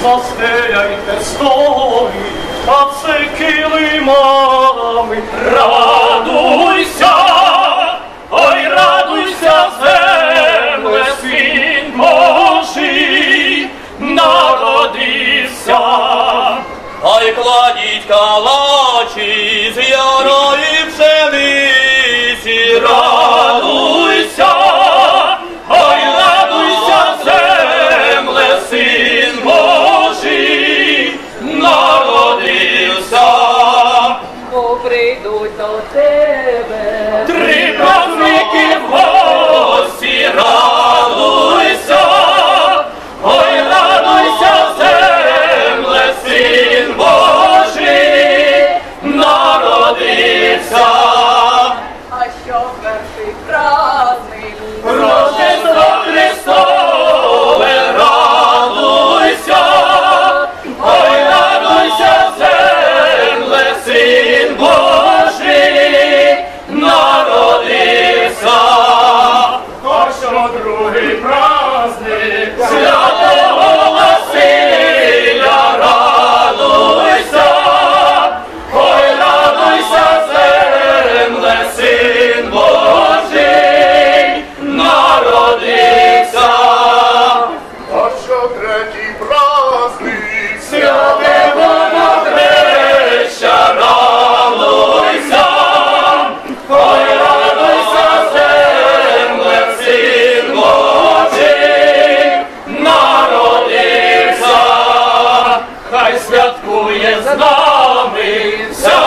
застеляйте столи, а все килимами. Радуйся, ой, радуйся, земле, син Божий, народився, ай кладіть калачі з ярої пшениці. Joseph. святкує з нами. вся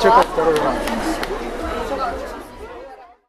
中華とろろなんです。